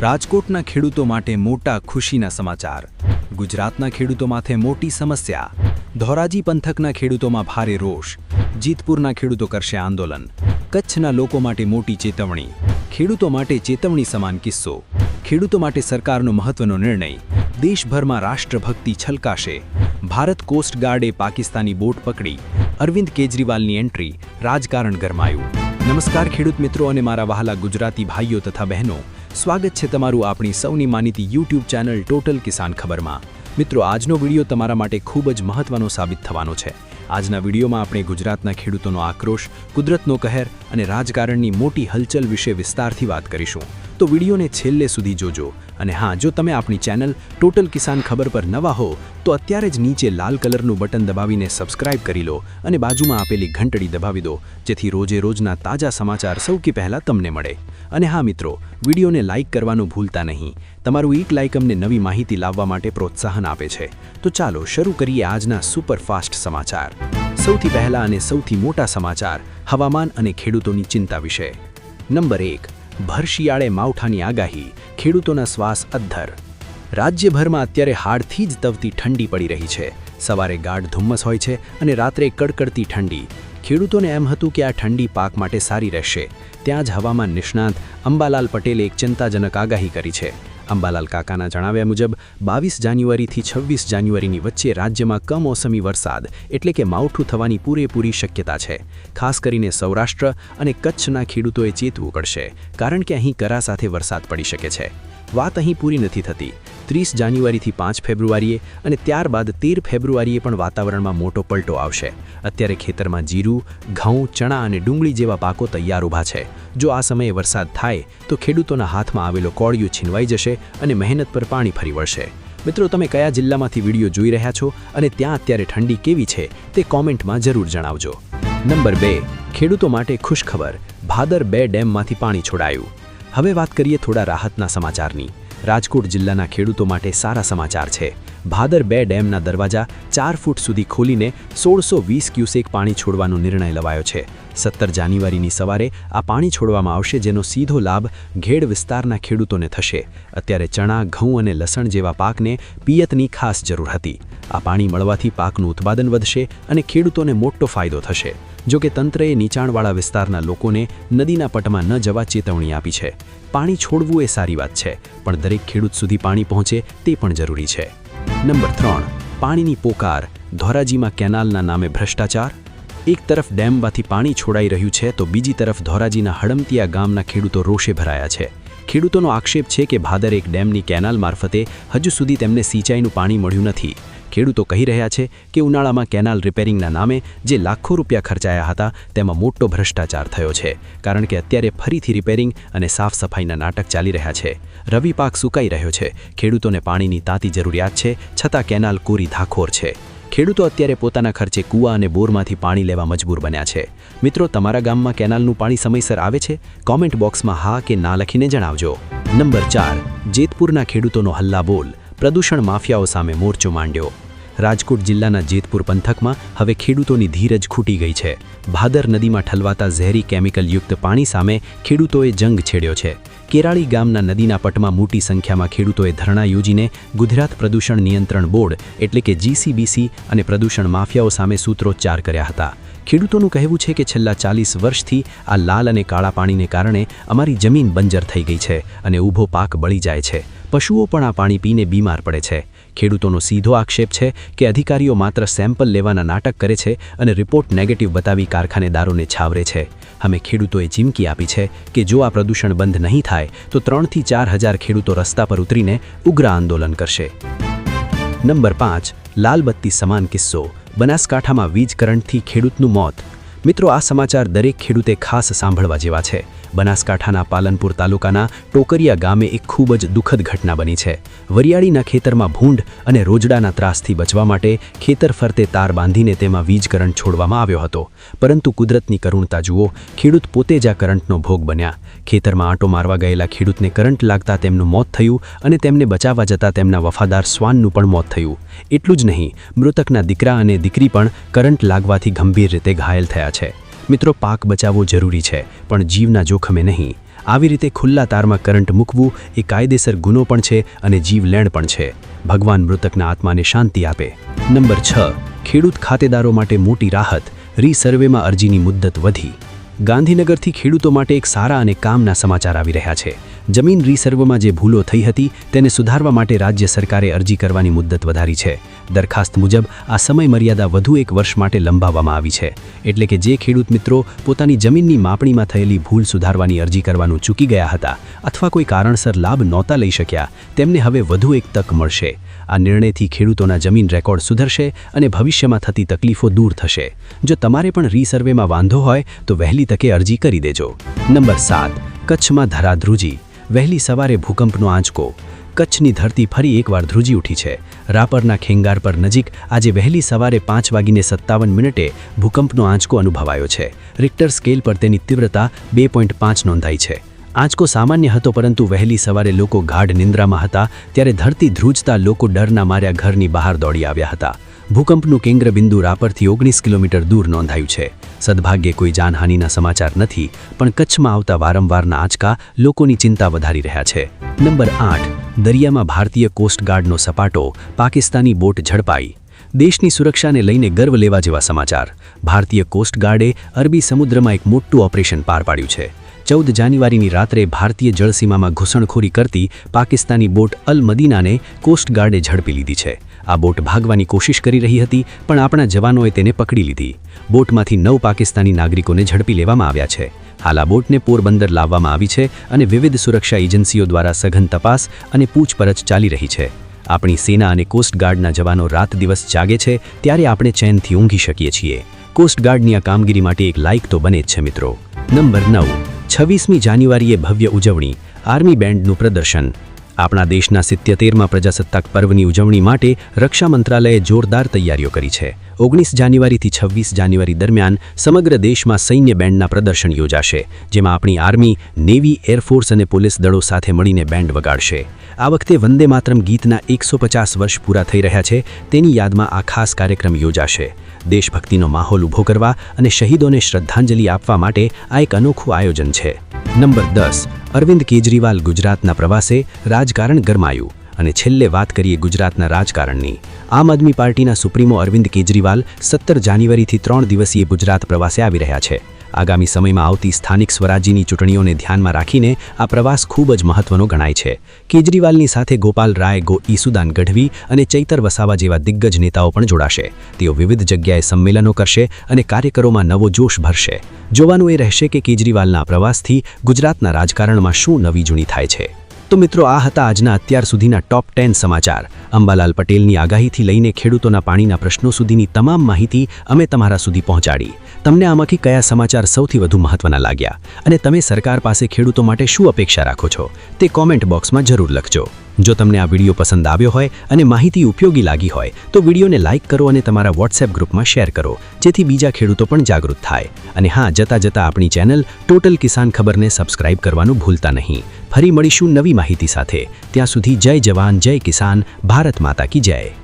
રાજકોટના ખેડૂતો માટે મોટા ખુશીના સમાચાર. ગુજરાતના ખેડૂતો માથે મોટી સમસ્યા. ધોરાજી પંથકના ખેડૂતોમાં ભારે રોષ. જીતપુરના ખેડૂતો કરશે આંદોલન. કચ્છના લોકો માટે મોટી ચેતવણી. ખેડૂતો માટે ચેતવણી સમાન કિસ્સો. ખેડૂતો માટે સરકારનો મહત્વનો નિર્ણય. દેશભરમાં રાષ્ટ્રભક્તિ છલકાશે. ભારત કોસ્ટ ગાર્ડે પાકિસ્તાની બોટ પકડી. અરવિંદ કેજરીવાલની એન્ટ્રી. રાજકારણ ગરમાયું. નમસ્કાર ખેડૂત મિત્રો અને મારા વહાલા ગુજરાતી ભાઈઓ તથા બહેનો. સ્વાગત છે તમારું આપણી સૌની માનીતી યુટ્યુબ ચેનલ ટોટલ કિસાન ખબરમાં. મિત્રો, આજનો વીડિયો તમારા માટે ખૂબ જ મહત્વનો સાબિત થવાનો છે. આજના વિડીયોમાં આપણે ગુજરાતના ખેડૂતોનો આક્રોશ, કુદરતનો કહેર અને રાજકારણની મોટી હલચલ વિશે વિસ્તારથી વાત કરીશું. તો વિડીયોને છેલ્લે સુધી જોજો. અને હા, જો તમે આપણી ચેનલ ટોટલ કિસાન ખબર પર નવા હો, તો અત્યારે જ નીચે લાલ કલરનું બટન દબાવીને સબસ્ક્રાઇબ કરી લો અને બાજુમાં આપેલી ઘંટડી દબાવી દો, જેથી રોજે રોજના તાજા સમાચાર સૌથી પહેલાં તમને મળે. અને હા, મિત્રો, વિડીયોને લાઇક કરવાનું ભૂલતા નહીં. તમારું એક લાઇક અમને નવી માહિતી લાવવા માટે પ્રોત્સાહન આપે છે. તો ચાલો, શરૂ કરીએ આજના સુપરફાસ્ટ સમાચાર. સૌથી પહેલા અને સૌથી મોટા સમાચાર, હવામાન અને ખેડૂતોની ચિંતા વિશે. નંબર એક ભર શિયાળે માવઠાની આગાહી, ખેડૂતોના શ્વાસ અદ્ધર. રાજ્યભરમાં અત્યારે હાડથી જ તવતી ઠંડી પડી રહી છે. સવારે ગાઢ ધુમ્મસ હોય છે અને રાત્રે કડકડતી ઠંડી. ખેડૂતોને એમ હતું કે આ ઠંડી પાક માટે સારી રહેશે. ત્યાં જ હવામાન નિષ્ણાંત અંબાલાલ પટેલે એક ચિંતાજનક આગાહી કરી છે. અંબાલાલ કાકાના જણાવ્યા મુજબ, બાવીસ જાન્યુઆરીથી છવ્વીસ જાન્યુઆરીની વચ્ચે રાજ્યમાં કમોસમી વરસાદ એટલે કે માવઠું થવાની પૂરેપૂરી શક્યતા છે. ખાસ કરીને સૌરાષ્ટ્ર અને કચ્છના ખેડૂતોએ ચેતવું પડશે, કારણ કે અહીં કરા સાથે વરસાદ પડી શકે છે. વાત અહીં પૂરી નથી થતી. ત્રીસ જાન્યુઆરીથી પાંચ ફેબ્રુઆરીએ અને ત્યારબાદ તેર ફેબ્રુઆરીએ પણ વાતાવરણમાં મોટો પલટો આવશે. અત્યારે ખેતરમાં જીરું, ઘઉં, ચણા અને ડુંગળી જેવા પાકો તૈયાર ઊભા છે. જો આ સમયે વરસાદ થાય, તો ખેડૂતોના હાથમાં આવેલો કોળિયું છીનવાઈ જશે અને મહેનત પર પાણી ફરી વળશે. મિત્રો, તમે કયા જિલ્લામાંથી વીડિયો જોઈ રહ્યા છો અને ત્યાં અત્યારે ઠંડી કેવી છે, તે કોમેન્ટમાં જરૂર જણાવજો. નંબર બે, ખેડૂતો માટે ખુશખબર. ભાદર બે ડેમમાંથી પાણી છોડાયું. હવે વાત કરીએ થોડા રાહતના સમાચારની. રાજકોટ જિલ્લાના ખેડૂતો માટે સારા સમાચાર છે. ભાદર બે ડેમના દરવાજા ચાર ફૂટ સુધી ખોલીને સોળસો વીસ ક્યુસેક પાણી છોડવાનો નિર્ણય લવાયો છે. સત્તર જાન્યુઆરીની સવારે આ પાણી છોડવામાં આવશે જેનો સીધો લાભ ઘેડ વિસ્તારના ખેડૂતોને થશે. અત્યારે ચણા, ઘઉં અને લસણ જેવા પાકને પિયતની ખાસ જરૂર હતી. આ પાણી મળવાથી પાકનું ઉત્પાદન વધશે અને ખેડૂતોને મોટો ફાયદો થશે. જો કે તંત્રએ નીચાણવાળા વિસ્તારના લોકોને નદીના પટમાં ન જવા ચેતવણી આપી છે. પાણી છોડવું એ સારી વાત છે, પણ દરેક ખેડૂત સુધી પાણી પહોંચે તે પણ જરૂરી છે. નંબર ત્રણ, પાણીની પોકાર, ધોરાજીમાં કેનાલના નામે ભ્રષ્ટાચાર? એક તરફ ડેમમાંથી પાણી છોડાઈ રહ્યું છે તો બીજી તરફ ધોરાજીના હડમતિયા ગામના ખેડૂતો રોષે ભરાયા છે. ખેડૂતોનો આક્ષેપ છે કે ભાદર એક ડેમની કેનાલ મારફતે હજુ સુધી તેમને સિંચાઈનું પાણી મળ્યું નથી. ખેડૂતો કહી રહ્યા છે કે ઉનાળામાં કેનાલ રિપેરિંગના નામે જે લાખો રૂપિયા ખર્ચાયા હતા, તેમાં મોટો ભ્રષ્ટાચાર થયો છે. કારણ કે અત્યારે ફરીથી રિપેરિંગ અને સાફ સફાઈના નાટક ચાલી રહ્યા છે. રવિ પાક સુકાઈ રહ્યો છે. ખેડૂતોને પાણીની તાતી જરૂરિયાત છે, છતાં કેનાલ કોરી ધાખોર છે. ખેડૂતો અત્યારે પોતાના ખર્ચે કૂવા અને બોરમાંથી પાણી લેવા મજબૂર બન્યા છે. મિત્રો, તમારા ગામમાં કેનાલનું પાણી સમયસર આવે છે? કોમેન્ટ બોક્સમાં હા કે ના લખીને જણાવજો. નંબર ચાર, જેતપુરના ખેડૂતોનો હલ્લા બોલ. પ્રદૂષણ માફિયાઓ સામે મોરચો માંડ્યો. રાજકોટ જિલ્લાના જેતપુર પંથકમાં હવે ખેડૂતોની ધીરજ ખૂટી ગઈ છે. ભાદર નદીમાં ઠલવાતા ઝેરી કેમિકલયુક્ત પાણી સામે ખેડૂતોએ જંગ છેડ્યો છે. કેરાળી ગામના નદીના પટમાં મોટી સંખ્યામાં ખેડૂતોએ ધરણા યોજીને ગુજરાત પ્રદૂષણ નિયંત્રણ બોર્ડ, એટલે કે જીસીબીસી અને પ્રદૂષણ માફિયાઓ સામે સૂત્રોચ્ચાર કર્યા હતા. ખેડૂતોનું કહેવું છે કે છેલ્લા ચાલીસ વર્ષથી આ લાલ અને કાળા પાણીને કારણે અમારી જમીન બંજર થઈ ગઈ છે અને ઊભો પાક બળી જાય છે. પશુઓ પણ આ પાણી પીને બીમાર પડે છે. ખેડૂતોનો સીધો આક્ષેપ છે કે અધિકારીઓ માત્ર સેમ્પલ લેવાના નાટક કરે છે અને રિપોર્ટ નેગેટિવ બતાવી કારખાનેદારોને છાવરે છે. અમે ખેડૂતોએ ચીમકી આપી છે કે જો આ પ્રદૂષણ બંધ નહીં થાય તો ત્રણથી ચાર હજાર ખેડૂતો રસ્તા પર ઉતરીને ઉગ્ર આંદોલન કરશે. નંબર પાંચ, લાલબત્તી સમાન કિસ્સો. બનાસકાંઠામાં વીજ કરંટથી ખેડૂતનું મોત. મિત્રો, આ સમાચાર દરેક ખેડૂતે ખાસ સાંભળવા જેવા છે. બનાસકાંઠાના પાલનપુર તાલુકાના ટોકરિયા ગામે એક ખૂબ જ દુઃખદ ઘટના બની છે. વરિયાળીના ખેતરમાં ભૂંડ અને રોજડાના ત્રાસથી બચવા માટે ખેતર ફરતે તાર બાંધીને તેમાં વીજ કરંટ છોડવામાં આવ્યો હતો. પરંતુ કુદરતની કરુણતા જુઓ, ખેડૂત પોતે જ આ કરંટનો ભોગ બન્યા. ખેતરમાં આંટો મારવા ગયેલા ખેડૂતને કરંટ લાગતા તેમનું મોત થયું અને તેમને બચાવવા જતાં તેમના વફાદાર શ્વાનનું પણ મોત થયું. એટલું જ નહીં, મૃતકના દીકરા અને દીકરી પણ કરંટ લાગવાથી ગંભીર રીતે ઘાયલ થયા છે. મિત્રો, પાક બચાવવો જરૂરી છે, પણ જીવના જોખમે નહીં. આવી રીતે ખુલ્લા તારમાં કરંટ મૂકવું એ કાયદેસર ગુનો પણ છે અને જીવલેણ પણ છે. ભગવાન મૃતકના આત્માને શાંતિ આપે. નંબર છ, ખેડૂત ખાતેદારો માટે મોટી રાહત. રીસર્વેમાં અરજીની મુદ્દત વધી. ગાંધીનગરથી ખેડૂતો માટે એક સારા અને કામના સમાચાર આવી રહ્યા છે. જમીન રિસર્વમાં જે ભૂલો થઈ હતી તેને સુધારવા માટે રાજ્ય સરકારે અરજી કરવાની મુદ્દત વધારી છે. દરખાસ્ત મુજબ આ સમય મર્યાદા વધુ એક વર્ષ માટે લંબાવવામાં આવી છે. એટલે કે જે ખેડૂત મિત્રો પોતાની જમીનની માપણીમાં થયેલી ભૂલ સુધારવાની અરજી કરવાનું ચૂકી ગયા હતા અથવા કોઈ કારણસર લાભ નહોતા લઈ શક્યા, તેમને હવે વધુ એક તક મળશે. આ નિર્ણયથી ખેડૂતોના જમીન રેકોર્ડ સુધરશે અને ભવિષ્યમાં થતી તકલીફો દૂર થશે. જો તમારે પણ રીસર્વેમાં વાંધો હોય તો વહેલી તકે અરજી કરી દેજો. નંબર સાત, કચ્છમાં ધરાધ્રુજી. વહેલી સવારે ભૂકંપનો આંચકો. કચ્છની ધરતી ફરી એકવાર ધ્રુજી ઉઠી છે. રાપરના ખેંગાર પર નજીક આજે વહેલી સવારે પાંચ વાગીને સત્તાવન મિનિટે ભૂકંપનો આંચકો અનુભવાયો છે. રિક્ટર સ્કેલ પર તેની તીવ્રતા બે પોઈન્ટ પાંચ નોંધાઈ છે. આંચકો સામાન્ય હતો પરંતુ વહેલી સવારે લોકો ગાઢ નિંદ્રામાં હતા, ત્યારે ધરતી ધ્રુજતા લોકો ડરના માર્યા ઘરની બહાર દોડી આવ્યા હતા. ભૂકંપનું કેન્દ્રબિંદુ રાપરથી ઓગણીસ કિલોમીટર દૂર નોંધાયું છે. સદભાગ્યે કોઈ જાનહાનિના સમાચાર નથી, પણ કચ્છમાં આવતા વારંવારના આંચકા લોકોની ચિંતા વધારી રહ્યા છે. નંબર આઠ, દરિયામાં ભારતીય કોસ્ટગાર્ડનો સપાટો, પાકિસ્તાની બોટ ઝડપાઈ. દેશની સુરક્ષાને લઈને ગર્વ લેવા જેવા સમાચાર. ભારતીય કોસ્ટગાર્ડે અરબી સમુદ્રમાં એક મોટું ઓપરેશન પાર પાડ્યું છે. ચૌદ જાન્યુઆરીની રાત્રે ભારતીય જળસીમામાં ઘૂસણખોરી કરતી પાકિસ્તાની બોટ અલ મદીનાને કોસ્ટગાર્ડે ઝડપી લીધી છે. આ બોટ ભાગવાની કોશિશ કરી રહી હતી, પણ આપણા જવાનોએ તેને પકડી લીધી. બોટમાંથી નવ પાકિસ્તાની નાગરિકોને ઝડપી લેવામાં આવ્યા છે. હાલ આ બોટને પોરબંદર લાવવામાં આવી છે અને વિવિધ સુરક્ષા એજન્સીઓ દ્વારા સઘન તપાસ અને પૂછપરછ ચાલી રહી છે. આપણી સેના અને કોસ્ટગાર્ડના જવાનો રાત દિવસ જાગે છે ત્યારે આપણે ચેનથી ઊંઘી શકીએ છીએ. કોસ્ટગાર્ડની આ કામગીરી માટે એક લાઇક તો બને જ છે મિત્રો. નંબર નવ. છવ્વીસમી જાન્યુઆરીએ ભવ્ય ઉજવણી. આર્મી બેન્ડનું પ્રદર્શન. આપણા દેશના સિત્યતેરમાં પ્રજાસત્તાક પર્વની ઉજવણી માટે રક્ષા મંત્રાલયે જોરદાર તૈયારીઓ કરી છે. ઓગણીસ જાન્યુઆરીથી છવ્વીસ જાન્યુઆરી દરમિયાન સમગ્ર દેશમાં સૈન્ય બેન્ડના પ્રદર્શન યોજાશે, જેમાં આપણી આર્મી, નેવી એરફોર્સ અને પોલીસ દળો સાથે મળીને બેન્ડ વગાડશે. આ વખતે વંદે માતરમ ગીતના એકસો વર્ષ પૂરા થઈ રહ્યા છે, તેની યાદમાં આ ખાસ કાર્યક્રમ યોજાશે. દેશભક્તિનો માહોલ ઊભો કરવા અને શહીદોને શ્રદ્ધાંજલિ આપવા માટે આ એક અનોખું આયોજન છે. નંબર દસ, અરવિંદ કેજરીવાલ ગુજરાતના પ્રવાસે રાજકારણ ગરમાયું. અને છેલ્લે વાત કરીએ ગુજરાતના રાજકારણની. આમ આદમી પાર્ટીના સુપ્રીમો અરવિંદ કેજરીવાલ સત્તર જાન્યુઆરીથી ત્રણ દિવસીય ગુજરાત પ્રવાસે આવી રહ્યા છે. આગામી સમયમાં આવતી સ્થાનિક સ્વરાજ્યની ચૂંટણીઓને ધ્યાનમાં રાખીને આ પ્રવાસ ખૂબ જ મહત્વનો ગણાય છે. કેજરીવાલની સાથે ગોપાલ રાય, ગો ઈસુદાન ગઢવી અને ચૈતર વસાવા જેવા દિગ્ગજ નેતાઓ પણ જોડાશે. તેઓ વિવિધ જગ્યાએ સંમેલનો કરશે અને કાર્યકરોમાં નવો જોશ ભરશે. જોવાનું એ રહેશે કે કેજરીવાલના પ્રવાસથી ગુજરાતના રાજકારણમાં શું નવી જૂની થાય છે. તો મિત્રો આ હતા આજના અત્યાર સુધીના ટોપ ટેન સમાચાર. અંબાલાલ પટેલની આગાહીથી લઈને ખેડૂતોના પાણીના પ્રશ્નો સુધીની તમામ માહિતી અમે તમારા સુધી પહોંચાડી. તમને આમાંથી કયા સમાચાર સૌથી વધુ મહત્વના લાગ્યા? અને તમે સરકાર પાસે ખેડૂતો માટે શું અપેક્ષા રાખો છો? તે કોમેન્ટ બોક્સમાં જરૂર લખજો. જો તમને આ વીડિયો પસંદ આવ્યો હોય અને માહિતી ઉપયોગી લાગી હોય, તો વિડીયોને લાઇક કરો અને તમારા વોટ્સએપ ગ્રુપમાં શેર કરો, જેથી બીજા ખેડૂતો પણ જાગૃત થાય. અને હા, જતાં જતાં આપણી ચેનલ ટોટલ કિસાન ખબરને સબસ્ક્રાઇબ કરવાનું ભૂલતા નહીં. ફરી મળીશું નવી માહિતી સાથે. ત્યાં સુધી જય જવાન, જય કિસાન, ભારત માતા કી જય.